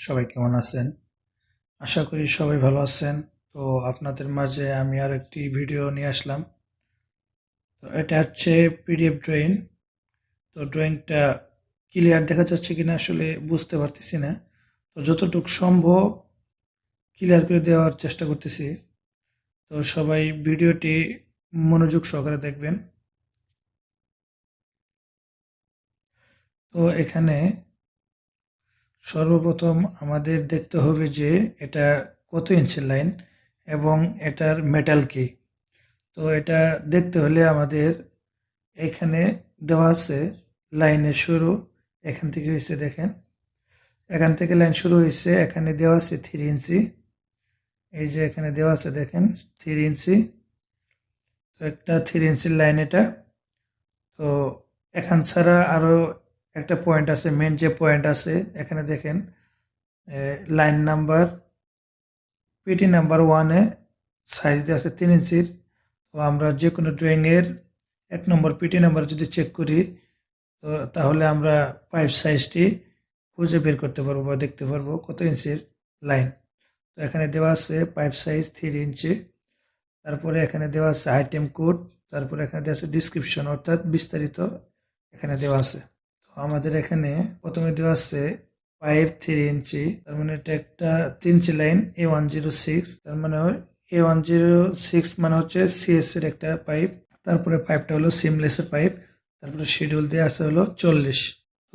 সবাই কেমন আছেন? আশা করি সবাই ভালো আছেন। তো আপনাদের মাঝে আমি আর একটি ভিডিও নিয়ে আসলাম। তো এটা হচ্ছে পিডিএফ ড্রয়িং। তো ড্রয়িংটা ক্লিয়ার দেখা যাচ্ছে কিনা আসলে বুঝতে পারতেছি না। তো যতটুকু সম্ভব ক্লিয়ার করে দেওয়ার চেষ্টা করতেছি। তো সবাই ভিডিওটি মনোযোগ সহকারে দেখবেন। তো এখানে সর্বপ্রথম আমাদের দেখতে হবে যে এটা কত ইঞ্চের লাইন এবং এটার মেটাল কি। তো এটা দেখতে হলে আমাদের এখানে দেওয়া আছে লাইনের শুরু, এখান থেকে হয়েছে দেখেন। এখান থেকে লাইন শুরু হয়েছে, এখানে দেওয়া আছে থ্রি ইঞ্চি এই যে এখানে দেওয়া আছে দেখেন থ্রি ইঞ্চি তো একটা থ্রি ইঞ্চির লাইন এটা। তো এখান ছাড়া আরও একটা পয়েন্ট আছে মেন যে পয়েন্ট আছে, এখানে দেখেন লাইন নাম্বার পিটি নাম্বার ওয়ানে সাইজ দিয়ে আছে তিন ইঞ্চির। তো আমরা যে কোনো ড্রয়িংয়ের এক নম্বর পিটি নাম্বার যদি চেক করি, তো তাহলে আমরা পাইপ সাইজটি খুঁজে বের করতে পারব বা দেখতে পারব কত ইঞ্চির লাইন তো এখানে দেওয়া আছে পাইপ সাইজ থ্রি ইঞ্চি তারপরে এখানে দেওয়া আছে আইটেম কোড তারপরে এখানে দেওয়া আছে ডিসক্রিপশন অর্থাৎ বিস্তারিত এখানে দেওয়া আছে। আমাদের এখানে প্রথমে দেওয়া আছে ফাইভ থ্রি ইঞ্চি তার মানে এটা একটা তিন inch line A one zero six তার মানে এ ওয়ান জিরো সিক্স মানে হচ্ছে সিএস এর একটা পাইপ তারপরে পাইপটা হলো সিমলেসের পাইপ তারপরে শিডিউল দেওয়া আছে হলো চল্লিশ।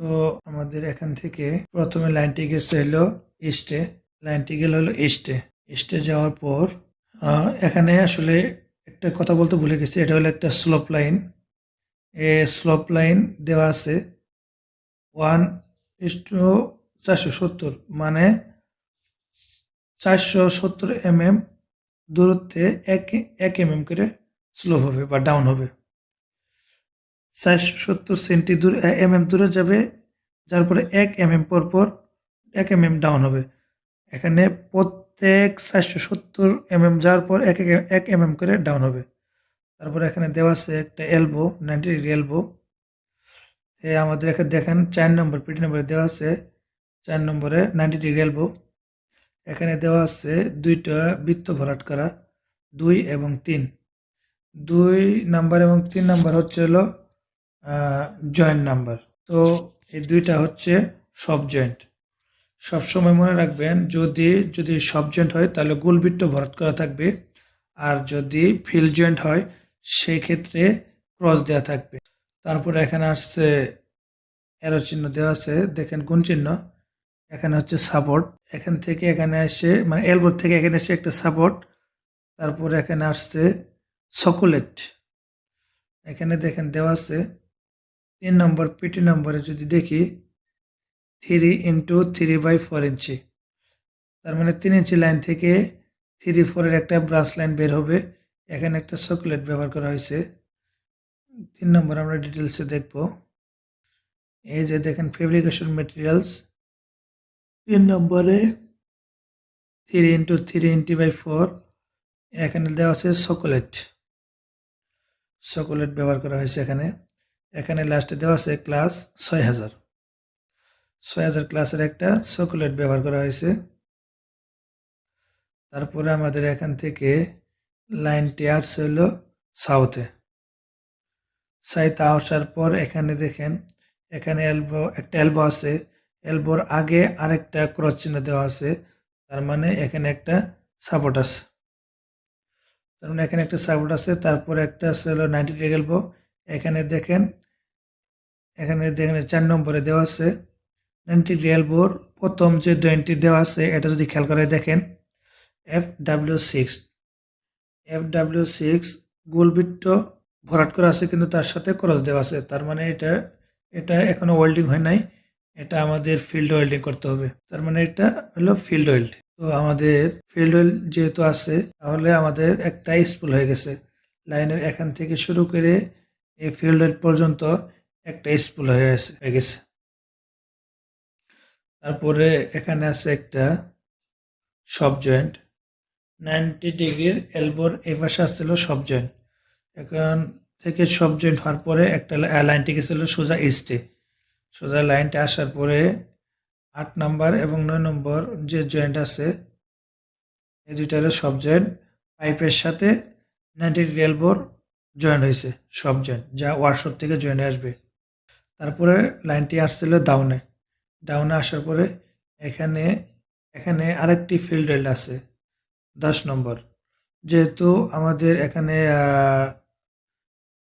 তো আমাদের এখান থেকে প্রথমে লাইনটি গেছে হলো ইস্টে লাইনটি গেল হলো ইস্টে ইস্টে যাওয়ার পর এখানে আসলে একটা কথা বলতে ভুলে গেছি, এটা হলো একটা স্লোপ লাইন এ স্লোপ লাইন দেওয়া আছে। ওয়ান ইস্টু চারশো সত্তর মানে চারশো সত্তর এম এম দূরত্বে এক এক এম এম করে স্লো হবে বা ডাউন হবে। চারশো সত্তর সেন্টি দূর এম এম দূরে যাবে, যার পরে এক এম এম পর পর এক এম এম ডাউন হবে। এখানে প্রত্যেক চারশো সত্তর এম এম যাওয়ার পর এক- এক এম এম করে ডাউন হবে। তারপরে এখানে দেওয়া আছে একটা এলবো নাইনটি ডিগ্রি এলবো এ আমাদের এখানে দেখেন চার নম্বর পিটি নম্বরে দেওয়া আছে, চার নম্বরে নাইনটি ডিগ্রি এলবো এখানে দেওয়া আছে দুইটা বৃত্ত ভরাট করা, দুই এবং তিন। দুই নাম্বার এবং তিন নাম্বার হচ্ছে হলো জয়েন্ট নাম্বার তো এই দুইটা হচ্ছে সব জয়েন্ট সব সময় মনে রাখবেন, যদি যদি সব জয়েন্ট হয়, তাহলে গোলবৃত্ত ভরাট করা থাকবে। আর যদি ফিল জয়েন্ট হয়, সেই ক্ষেত্রে ক্রস দেওয়া থাকবে। তারপরে এখানে আসছে এরো চিহ্ন দেওয়া আছে। দেখেন কোন চিহ্ন? এখানে হচ্ছে সাপোর্ট। এখান থেকে এখানে এসে মানে এলবোর থেকে এখানে এসে একটা সাপোর্ট। তারপরে এখানে আসছে সকলেট এখানে দেখেন দেওয়া আছে তিন নম্বর পিটি নম্বরে যদি দেখি three into three by four inch তার মানে তিন ইঞ্চি লাইন থেকে থ্রি ফোরের একটা ব্রাশ লাইন বের হবে। এখানে একটা চকলেট ব্যবহার করা হয়েছে। তিন নম্বর আমরা ডিটেলসে দেখব। এই যে দেখেন ফেব্রিকেশন মেটেরিয়ালস তিন নম্বরে three into three into by four এখানে দেওয়া আছে চকোলেট চকোলেট ব্যবহার করা হয়েছে এখানে। এখানে লাস্টে দেওয়া আছে ক্লাস ছয় হাজার। ছয় হাজার ক্লাসের একটা চকোলেট ব্যবহার করা হয়েছে। তারপরে আমাদের এখান থেকে লাইনটি আসছে হলো সাউথে সাইতে আসার পর এখানে দেখেন, এখানে এলবো একটা এলবো আছে। এলবোর আগে আরেকটা ক্রস চিহ্ন দেওয়া আছে। তার মানে এখানে একটা সাপোর্ট আছে। তার মানে এখানে একটা সাপোর্ট আছে। তারপরে একটা আছে হলো নাইনটি ডিগ্রি এলবো এখানে দেখেন এখানে দেখেন চার নম্বরে দেওয়া আছে। নাইনটি ডিগ্রি এলবোর প্রথম যে জয়েন্টটি দেওয়া আছে, এটা যদি খেয়াল করে দেখেন F W six F W six গোলবৃত্ত ভরাট করা আছে, কিন্তু তার সাথে ক্রস দেওয়া আছে। তার মানে এটা এটা এখনও ওয়েল্ডিং হয় নাই। এটা আমাদের ফিল্ড ওয়েল্ডিং করতে হবে। তার মানে এটা হলো ফিল্ড ওয়েল্ড তো আমাদের ফিল্ড ওয়েল যেহেতু আছে, তাহলে আমাদের একটা স্পুল হয়ে গেছে। লাইনের এখান থেকে শুরু করে এই ফিল্ড ওয়েল পর্যন্ত একটা স্পুল হয়ে গেছে হয়ে গেছে। তারপরে এখানে আছে একটা সব জয়েন্ট নাইনটি ডিগ্রির এলবোর এই পাশে আসছিল সব জয়েন্ট এখন থেকে সব জয়েন্ট হওয়ার পরে একটা লাইনটি গেছিল সোজা ইস্টে সোজা লাইনটা আসার পরে আট নাম্বার এবং নয় নম্বর যে জয়েন্ট আছে, এই দুইটা হলো সব জয়েন্ট পাইপের সাথে নাইনটি এলবোর জয়েন্ট হয়েছে সব জয়েন্ট যা ওয়ার্কশপ থেকে জয়েন্ট আসবে। তারপরে লাইনটি আসছিল ডাউনে ডাউনে আসার পরে এখানে এখানে আরেকটি ফিল্ড রেল আছে, দশ নম্বর। যেহেতু আমাদের এখানে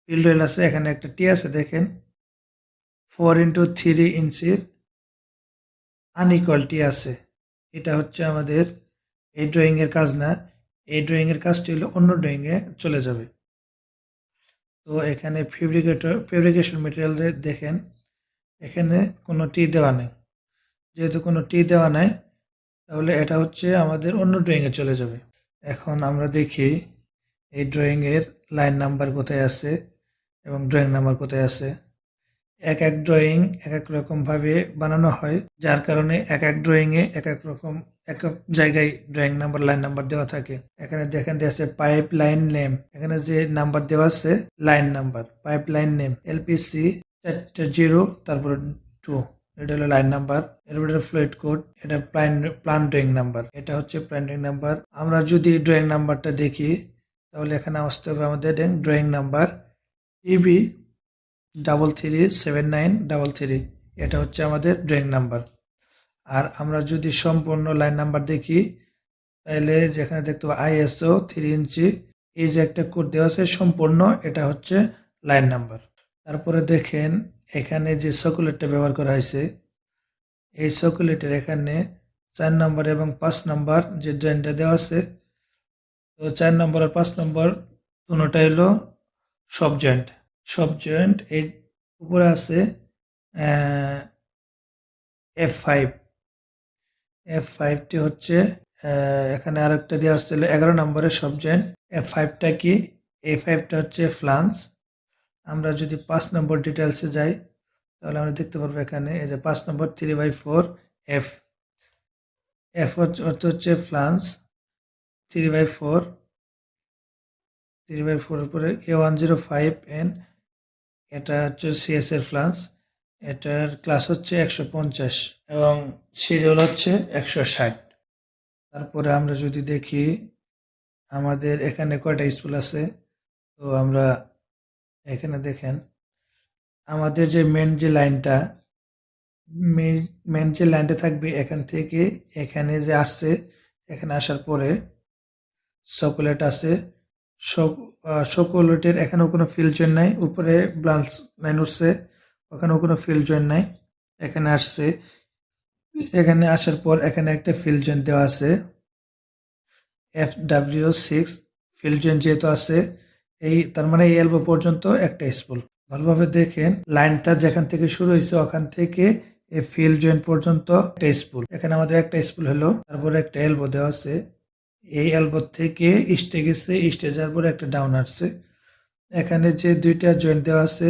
ফিল্ড রেল আছে, এখানে একটা টি আছে, দেখেন। ফোর ইন্টু থ্রি ইঞ্চির আনইকুয়ালিটি আছে। এটা হচ্ছে আমাদের এই ড্রয়িংয়ের কাজ না। এই ড্রয়িংয়ের কাজটি হলো অন্য ড্রয়িংয়ে চলে যাবে। তো এখানে ফেব্রিকেটর ফেব্রিকেশন মেটেরিয়াল দেখেন, এখানে কোনো টি দেওয়া নেই। যেহেতু কোনো টি দেওয়া নাই, তাহলে এটা হচ্ছে আমাদের অন্য ড্রয়িংয়ে চলে যাবে। এখন আমরা দেখি এই ড্রয়িংয়ের লাইন নাম্বার কোথায় আছে। এবং ড্রয়িং নাম্বার কোথায় আছে? এক এক ড্রয়িং এক এক রকমভাবে বানানো হয়, যার কারণে এক এক ড্রয়িংয়ে এক এক রকম এক এক জায়গায় ড্রয়িং নাম্বার লাইন নাম্বার দেওয়া থাকে। এখানে দেখেন দেওয়া আছে পাইপ লাইন নেম এখানে যে নাম্বার দেওয়া আছে line number pipe line name LPC চারটে জিরো তারপরে টু এটা হলো লাইন নাম্বার এরপরে ফ্লুইড কোড এটা প্ল্যান প্ল্যান ড্রয়িং নাম্বার এটা হচ্ছে প্ল্যান ড্রয়িং নাম্বার আমরা যদি ড্রয়িং নাম্বারটা দেখি, তাহলে এখানে আসতে হবে আমাদের drawing number EB double three seven nine double three এটা হচ্ছে আমাদের ড্রয়িং নাম্বার আর আমরা যদি সম্পূর্ণ লাইন নাম্বার দেখি তাহলে যেখানে দেখতে পাবো আইএসও থ্রি ইঞ্চি এই যে একটা কোড দেওয়া আছে সম্পূর্ণ, এটা হচ্ছে লাইন নাম্বার তারপরে দেখেন, এখানে যে সকুলেটটা ব্যবহার করা হয়েছে, এই সকুলেটের এখানে চার নম্বর এবং পাঁচ নম্বর যে ড্রয়িংটা দেওয়া আছে, তো চার নম্বর আর পাঁচ নম্বর দুটোটা হলো সব জয়েন্ট সব জয়েন্ট এর উপরে আছে এফ ফাইভ এফ ফাইভটি হচ্ছে এখানে আরেকটা দেওয়া আসছিল এগারো নম্বরের সব জয়েন্ট এফ ফাইভটা কি? এ ফাইভটা হচ্ছে ফ্লান্স আমরা যদি পাঁচ নম্বর ডিটেলসে যাই, তাহলে আমরা দেখতে পারব এখানে, এই যে পাঁচ নম্বর three by four F F অর্থ হচ্ছে flange three by four three by four পরে A one zero five N এটা হচ্ছে সিএস এর ফ্লান্স এটার ক্লাস হচ্ছে একশো পঞ্চাশ এবং সিরিয়াল হচ্ছে একশো ষাট। তারপরে আমরা যদি দেখি, আমাদের এখানে কয়টা স্কুল আছে? তো আমরা এখানে দেখেন, আমাদের যে মেন যে লাইনটা মেন যে লাইনটা থাকবে এখান থেকে এখানে যে আসছে, এখানে আসার পরে চকোলেট আছে চকোলেটের এখানেও কোনো ফিল জয়েন নাই। উপরে ব্লান্স লাইন উঠছে, ওখানেও কোনো ফিল জয়েন নাই। এখানে আসছে, এখানে আসার পর এখানে একটা ফিল জয়েন দেওয়া আছে। F W six fill join যেহেতু আছে, এই, তার মানে এই এলবো পর্যন্ত একটা স্পুল ভালোভাবে দেখেন, লাইনটা যেখান থেকে শুরু হয়েছে ওখান থেকে এই ফিল জয়েন্ট পর্যন্ত একটা স্পুল এখানে আমাদের একটা স্পুল হলো, তারপরে একটা এলবো দেওয়া আছে। এই এলবো থেকে ইস্টে গেছে ইস্টে যাওয়ার পরে একটা ডাউন আসছে। এখানে যে দুইটা জয়েন্ট দেওয়া আছে,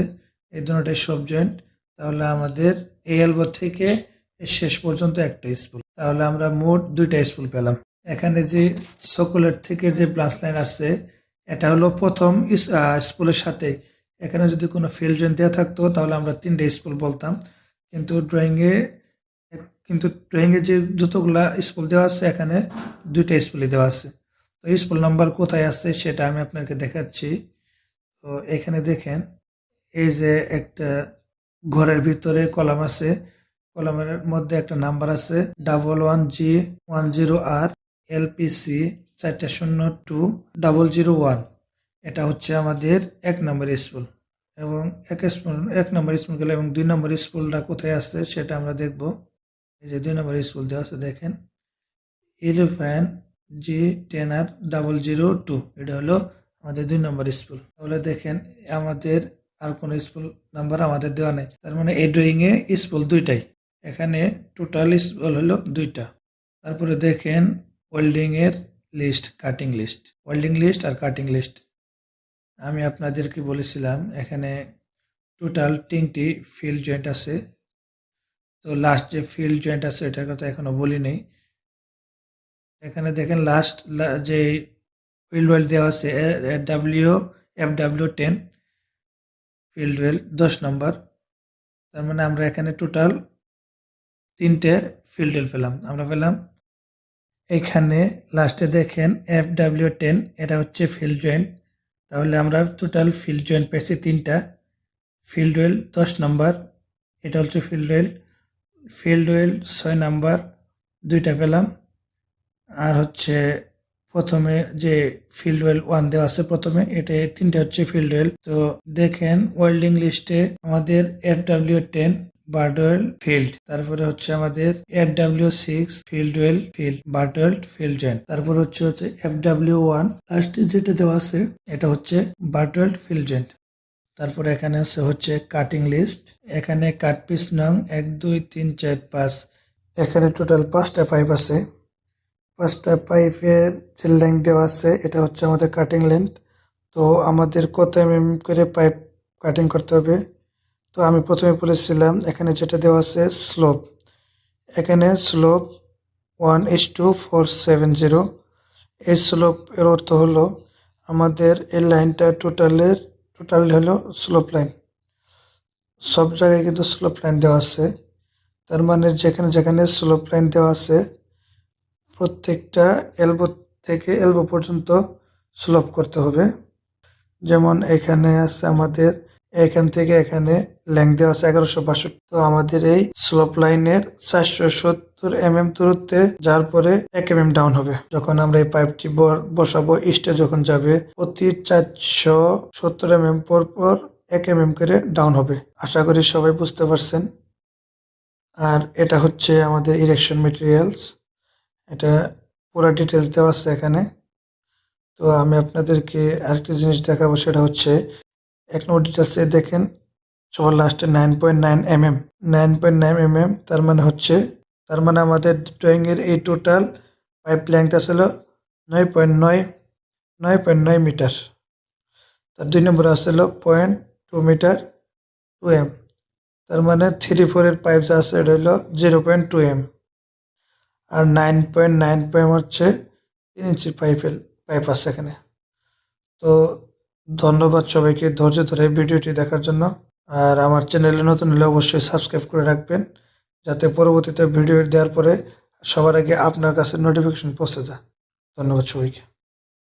এই দুটোটাই সব জয়েন্ট তাহলে আমাদের এই এলবো থেকে শেষ পর্যন্ত একটা স্পুল তাহলে আমরা মোট দুইটা স্পুল পেলাম। এখানে যে চকোলেট থেকে যে ব্লাস লাইন আসছে, এটা হলো প্রথম স্কুলের সাথে। এখানে যদি কোনো ফিল জয়েন্ট দেওয়া থাকতো, তাহলে আমরা তিনটে স্কুল বলতাম। কিন্তু ড্রয়িংয়ে কিন্তু ড্রয়িংয়ে যে যতগুলা স্কুল দেওয়া আছে, এখানে দুইটা স্কুলই দেওয়া আছে। তো স্কুল নাম্বার কোথায় আছে সেটা আমি আপনাকে দেখাচ্ছি। তো এখানে দেখেন, এই যে একটা ঘরের ভিতরে কলাম আছে, কলামের মধ্যে একটা নাম্বার আছে double one G one zero আর এলপিসি চারটা শূন্য টু ডাবল জিরো ওয়ান এটা হচ্ছে আমাদের এক নম্বর স্কুল এবং এক স্কুল এক নম্বর স্কুল গেলে এবং দুই নম্বর স্কুলটা কোথায় আসছে সেটা আমরা দেখব। এই যে দুই নম্বর স্কুল দেওয়া আছে, দেখেন। ইলেভেন জি টেন আর ডাবল জিরো টু এটা হলো আমাদের দুই নম্বর স্কুল। তাহলে দেখেন, আমাদের আর কোনো স্কুল নাম্বার আমাদের দেওয়া নেই। তার মানে এই ড্রয়িং এ স্কুল দুইটাই। এখানে টোটাল স্কুল হলো দুইটা। তারপরে দেখেন ওয়েল্ডিং এর list cutting list welding list আর কাটিং লিস্ট আমি আপনাদেরকে বলেছিলাম, এখানে টোটাল তিনটি ফিল্ড জয়েন্ট আছে। তো লাস্ট যে ফিল্ড জয়েন্ট আছে, এটার কথা এখনও বলি নেই এখানে দেখেন লাস্ট যে ফিল্ড ওয়েল দেওয়া আছে W F W ten field weld দশ নম্বর তার মানে আমরা এখানে টোটাল তিনটে ফিল্ড ওয়েল পেলাম। আমরা পেলাম এখানে লাস্টে দেখেন এফ ডাব্লিউ টেন এটা হচ্ছে ফিল্ড জয়েন্ট তাহলে আমরা টোটাল ফিল্ড জয়েন্ট পেয়েছি তিনটা। ফিল্ড ওয়েল দশ নম্বর এটা হচ্ছে ফিল্ড ওয়েল ফিল্ড ওয়েল ছয় নাম্বার দুইটা পেলাম। আর হচ্ছে প্রথমে যে ফিল্ড ওয়েল ওয়ান দেওয়া আছে প্রথমে, এটা তিনটা হচ্ছে ফিল্ড ওয়েল তো দেখেন ওয়েল্ডিং লিস্টে আমাদের F W ten butt weld field তারপরে হচ্ছে আমাদের F W six field weld field butt weld field joint তারপর হচ্ছে হচ্ছে এফ ডাব্লিউ ওয়ান লাস্টে যেটা দেওয়া আছে, এটা হচ্ছে বার্ডওয়েল ফিল্ড জয়েন্ট তারপরে এখানে আছে হচ্ছে কাটিং লিস্ট এখানে কাট পিস নং এক, দুই, তিন, চার, পাঁচ। এখানে টোটাল পাঁচটা পাইপ আছে। পাঁচটা পাইপের যে লেন্থ দেওয়া আছে, এটা হচ্ছে আমাদের কাটিং লেন্থ তো আমাদের কত এম করে পাইপ কাটিং করতে হবে? তো আমি প্রথমে বলেছিলাম, এখানে যেটা দেওয়া আছে স্লোপ এখানে slope one H two four seven zero এই স্লোপ এর অর্থ হলো, আমাদের এই লাইনটা টোটালের টোটাল হলো স্লোপ লাইন। সব জায়গায় কিন্তু স্লোপ লাইন দেওয়া আছে। তার মানে যেখানে যেখানে স্লোপ লাইন দেওয়া আছে, প্রত্যেকটা এলবো থেকে এলবো পর্যন্ত স্লোপ করতে হবে। যেমন এখানে আছে আমাদের, এখান থেকে এখানে লেংথ দেওয়া আছে এগারোশো বাষট্টি। আমাদের এই স্লোপ লাইনের চারশো সত্তর এম এম দূরত্বে, যার পরে এক এম এম ডাউন হবে। যখন আমরা এই পাইপটি বসাবো ইস্টে যখন যাবে প্রতি চারশো সত্তর এম এম পর পর এক এম এম করে ডাউন হবে। আশা করি সবাই বুঝতে পারছেন। আর এটা হচ্ছে আমাদের ইরেকশন মেটেরিয়ালস এটা পুরো ডিটেলস দেওয়া আছে এখানে। তো আমি আপনাদেরকে আরেকটা জিনিস দেখাবো, সেটা হচ্ছে, এক নম্বর ডিটেলসে দেখেন, সবার লাস্টে nine point nine M M nine point nine M M তার মানে হচ্ছে তার মানে আমাদের ড্রয়িংয়ের এই টোটাল পাইপ লেংথ আসলে নয় পয়েন্ট নয় নয় পয়েন্ট নয় মিটার। তার দুই নম্বরে আসলে point two metre, two M. তার মানে থ্রি ফোরের পাইপ যা আছে, এটা হলো জিরো পয়েন্ট টু এম আর নাইন পয়েন্ট নাইন পয়েন্ট হচ্ছে তিন ইঞ্চি পাইপের পাইপ আছে এখানে। তো ধন্যবাদ সবাইকে ধৈর্য ধরে ভিডিওটি দেখার জন্য। আর আমার চ্যানেলে নতুন হলে অবশ্যই সাবস্ক্রাইব করে রাখবেন। যাতে পরবর্তীতে ভিডিও দেওয়ার পরে সবার আগে আপনার কাছে নোটিফিকেশন পৌঁছে যায়। ধন্যবাদ সবাইকে।